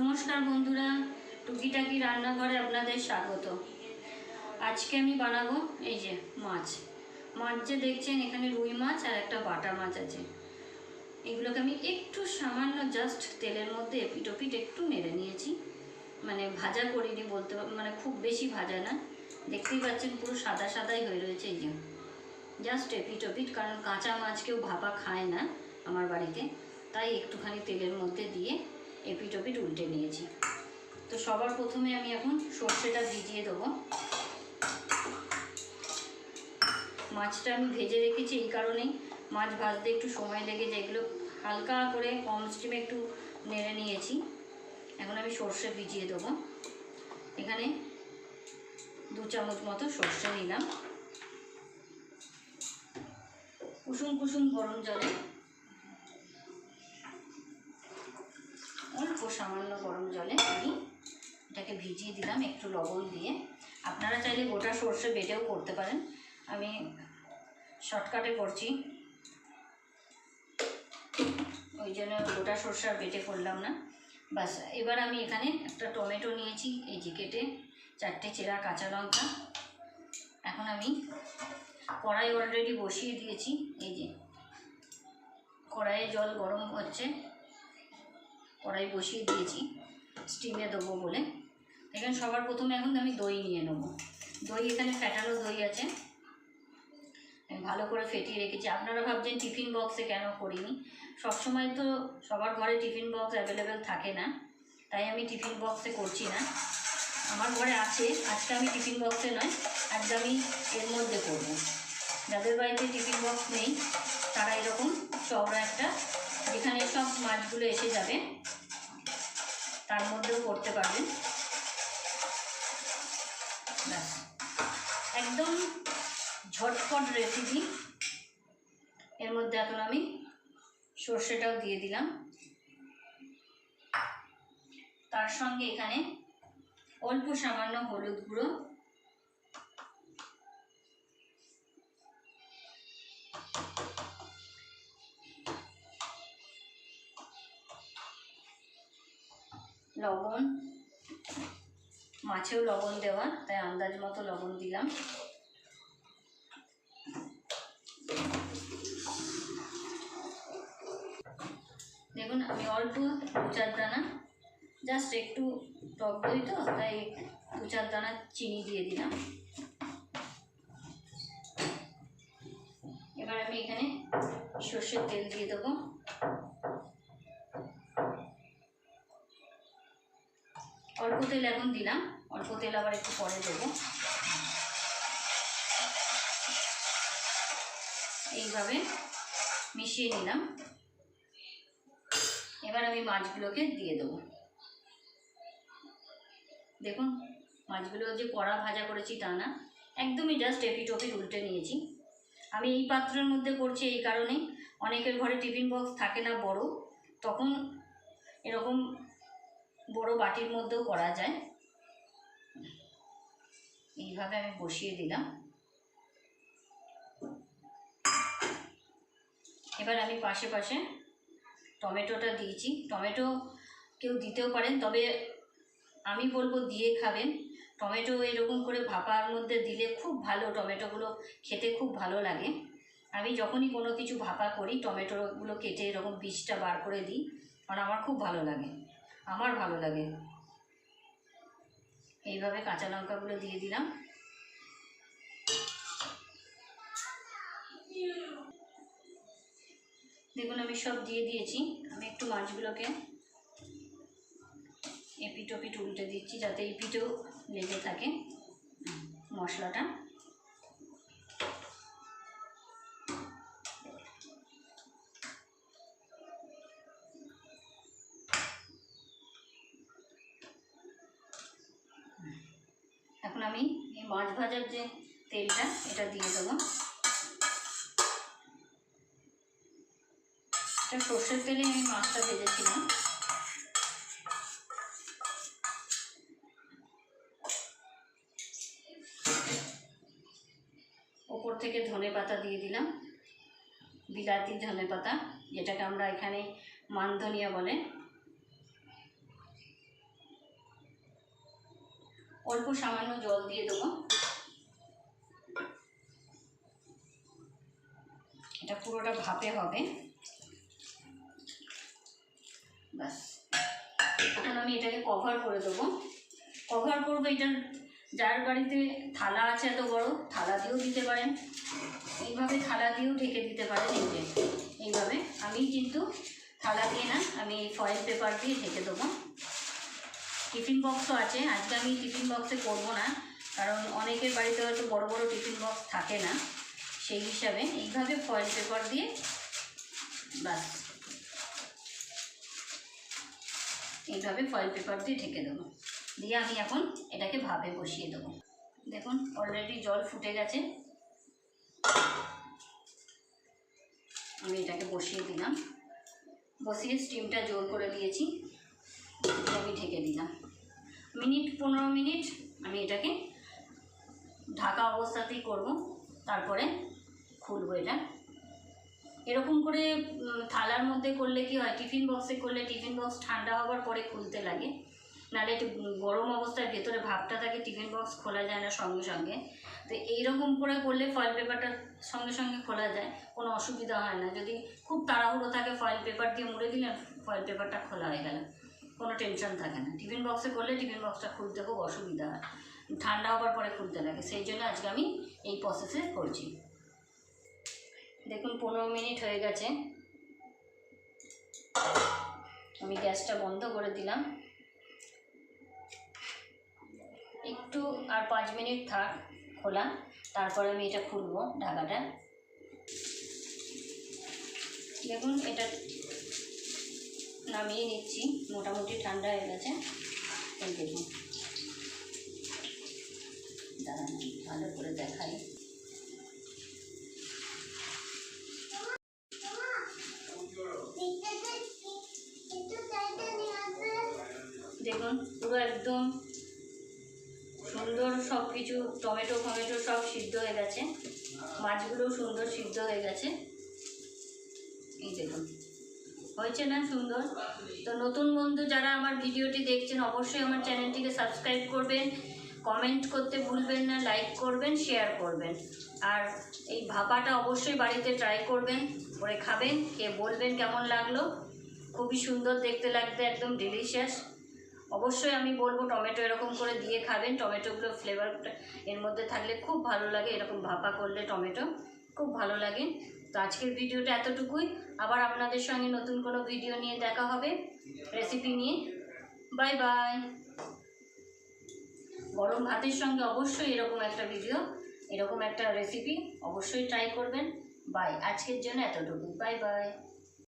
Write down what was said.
নমস্কার বন্ধুরা, টুকিটাকি রান্নাঘরে আপনাদের স্বাগত। আজকে আমি বানাবো এই যে মাছ। মাছ যে দেখছেন, এখানে রুই মাছ আর একটা বাটা মাছ আছে। এগুলোকে আমি একটু সামান্য জাস্ট তেলের মধ্যে এপিটোপিট একটু নেড়ে নিয়েছি। মানে ভাজা করিনি বলতে মানে খুব বেশি ভাজা না। দেখতেই পাচ্ছেন পুরো সাদা সাদাই হয়ে রয়েছে এই যে। জাস্ট এপিটোপিট, কারণ কাঁচা মাছ কেউ ভাপা খায় না আমার বাড়িতে। তাই একটুখানি তেলের মধ্যে দিয়ে এপিটোপিট উল্টে নিয়েছি। তো সবার প্রথমে আমি এখন সর্ষেটা ভিজিয়ে দেবো। মাছটা আমি ভেজে রেখেছি এই কারণেই। মাছ ভাজতে একটু সময় লেগে যায় এগুলো হালকা করে কম স্টিমে একটু নেড়ে নিয়েছি। এখন আমি সর্ষে ভিজিয়ে দেবো। এখানে দু চামচ মতো সর্ষে নিলাম। কুসুম কুসুম গরম জলে অল্প সামান্য গরম জলে আমি এটাকে ভিজিয়ে দিলাম একটু লবণ দিয়ে। আপনারা চাইলে গোটা সর্ষে বেটেও করতে পারেন। আমি শর্টকাটে করছি। ওই জন্য গোটা সর্ষে আর বেটে করলাম না। বাস, এবার আমি এখানে একটা টমেটো নিয়েছি এই যে কেটে। চারটে চেরা কাঁচা লঙ্কা। এখন আমি কড়াই অলরেডি বসিয়ে দিয়েছি। এই যে কড়াইয়ে জল গরম হচ্ছে। কড়াই বসিয়ে দিয়েছি। স্টিমে দেবো বলে। এখানে সবার প্রথমে এখন আমি দই নিয়ে নেব। দই এখানে ফ্যাটানো দই আছে। ভালো করে ফেটিয়ে রেখেছি। আপনারা ভাবছেন টিফিন বক্সে কেন করিনি? সবসময় তো সবার ঘরে টিফিন বক্স অ্যাভেলেবেল থাকে না। তাই আমি টিফিন বক্সে করছি না। আমার ঘরে আছে। আজকে আমি টিফিন বক্সে নয় আজকে আমি এর মধ্যে করব। যাদের বাড়িতে টিফিন বক্স নেই, তারা এরকম চওড়া একটা, যেখানে সব মাছগুলো এসে যাবে, তার মধ্যেও করতে পারবেন। একদম ঝটপট রেসিপি এর মধ্যে এখন আমি সর্ষেটাও দিয়ে দিলাম। তার সঙ্গে এখানে অল্প সামান্য হলুদ গুঁড়ো মাছেও লবণ দেওয়া, তাই আন্দাজ মতো লবণ দিলাম। দেখুন, আমি অল্প চার দানা, জাস্ট একটু টক দই তো, তাই দু চার দানা চিনি দিয়ে দিলাম। এবার আমি এখানে সর্ষের তেল দিয়ে দেবো। অল্প তেল এখন দিলাম। অল্প তেল আবার একটু পরে দেবো। এইভাবে মিশিয়ে নিলাম। এবার আমি মাছগুলোকে দিয়ে দেবো। দেখুন, মাছগুলো যে কড়া ভাজা করেছি তা না, একদমই জাস্ট এপিট ওপিট উল্টে নিয়েছি। আমি এই পাত্রের মধ্যে করছি এই কারণেই। অনেকের ঘরে টিফিন বক্স থাকে না বড়, তখন এরকম বড় বাটির মধ্যেও করা যায়। এইভাবে আমি বসিয়ে দিলাম। এবার আমি পাশে পাশে টমেটোটা দিয়েছি। টমেটো কেউ দিতেও পারেন, তবে আমি বলব দিয়ে খাবেন। টমেটো এরকম করে ভাপার মধ্যে দিলে খুব ভালো, টমেটোগুলো খেতে খুব ভালো লাগে। আমি যখনই কোনো কিছু ভাপা করি, টমেটোগুলো কেটে এরকম বীজটা বার করে দিই, কারণ আমার খুব ভালো লাগে। আমার ভালো লাগে। এইভাবে কাঁচা লঙ্কাগুলো দিয়ে দিলাম। দেখুন, আমি সব দিয়ে দিয়েছি। আমি একটু মাছগুলোকে এপিট ওপিট উল্টে দিচ্ছি যাতে এই পিঠেও লেগে থাকে মশলাটা। মাছ ভাজার যে তেলটা, এটা দিয়ে দেবো। এটা সর্ষের তেলে আমি মাছটা ভেজেছিলাম। ওপর থেকে ধনে পাতা দিয়ে দিলাম। বিলাতি ধনে পাতা, যেটাকে আমরা এখানে মানধনিয়া বলে। অল্প সামান্য জল দিয়ে দেবো। এটা পুরোটা ভাপে হবে। ব্যাস। এখন আমি এটাকে কভার করে দেবো। কভার করব এটার, যার বাড়িতে থালা আছে এত বড়, থালা দিয়েও দিতে পারেন। এইভাবে থালা দিয়েও ঢেকে দিতে পারেন এই যে। এইভাবে। আমি কিন্তু থালা দিয়ে না, আমি ফয়েল পেপার দিয়ে ঢেকে দেবো। টিফিন বক্সও আছে। আজকে আমি টিফিন বক্সে করব না, কারণ অনেকের বাড়িতে হয়তো বড় বড় টিফিন বক্স থাকে না, সেই হিসাবে এইভাবে ফয়েল পেপার দিয়ে বাস এইভাবে ফয়েল পেপার দিয়ে ঢেকে দেবো। দিয়ে আমি এখন এটাকে ভাবে বসিয়ে দেবো। দেখুন অলরেডি জল ফুটে গেছে। আমি এটাকে বসিয়ে দিলাম। বসিয়ে স্টিমটা জোর করে দিয়েছি। দিয়ে আমি ঢেকে দিলাম মিনিট, পনেরো মিনিট আমি এটাকে ঢাকা অবস্থাতেই করব, তারপরে খুলবো এটা। এরকম করে থালার মধ্যে করলে কি হয়, টিফিন বক্সে করলে টিফিন বক্স ঠান্ডা হওয়ার পরে খুলতে লাগে। নাহলে একটু গরম অবস্থায় ভেতরে ভাবটা থাকে, টিফিন বক্স খোলা যায় না সঙ্গে সঙ্গে। তো এইরকম করে করলে ফয়েল পেপারটা সঙ্গে সঙ্গে খোলা যায়, কোনো অসুবিধা হয় না। যদি খুব তাড়াহুড়ো থাকে ফয়েল পেপার দিয়ে মুড়ে দিলে ফয়েল পেপারটা খোলা হয়ে গেল। কোনো টেনশন থাকে না। টিফিন বক্সে করলে টিফিন বক্সটা খুলতে খুব অসুবিধা। হয় ঠান্ডা হওয়ার পরে খুলতে লাগে। সেই জন্য আজকে আমি এই প্রসেসে করছি দেখুন, পনেরো মিনিট হয়ে গেছে। আমি গ্যাসটা বন্ধ করে দিলাম। একটু আর পাঁচ মিনিট থাক খোলা। তারপরে আমি এটা খুলবো ঢাকাটা। দেখুন, এটা নামিয়ে নিচ্ছি। মোটামুটি ঠান্ডা হয়ে গেছে। এই দেখুন। দাঁড়ান ভালো করে দেখাই। দেখুন, পুরো একদম সুন্দর সব কিছু টমেটো ফমেটো সব সিদ্ধ হয়ে গেছে। মাছগুলোও সুন্দর সিদ্ধ হয়ে গেছে। এই দেখুন। হয়েছে না সুন্দর। তো নতুন বন্ধু যারা আমার ভিডিওটি দেখছেন, অবশ্যই আমার চ্যানেলটিকে সাবস্ক্রাইব করবেন। কমেন্ট করতে ভুলবেন না লাইক করবেন শেয়ার করবেন। আর এই ভাপাটা অবশ্যই বাড়িতে ট্রাই করবেন, করে খাবেন, খেয়ে বলবেন কেমন লাগল। খুবই সুন্দর, দেখতে লাগতে একদম ডিলিশিয়াস অবশ্যই আমি বলব, টমেটো এরকম করে দিয়ে খাবেন। টমেটোগুলো ফ্লেভারটা এর মধ্যে থাকলে খুব ভালো লাগে। এরকম ভাপা করলে টমেটো খুব ভালো লাগে। তো আজকের ভিডিওটা এতটুকুই। আবার আপনাদের সঙ্গে নতুন কোনো ভিডিও নিয়ে দেখা হবে। রেসিপি নিয়ে। বাই বাই গরম ভাতের সঙ্গে অবশ্যই এরকম একটা ভিডিও এরকম একটা রেসিপি অবশ্যই ট্রাই করবেন। বাই আজকের জন্য এতটুকুই। Bye bye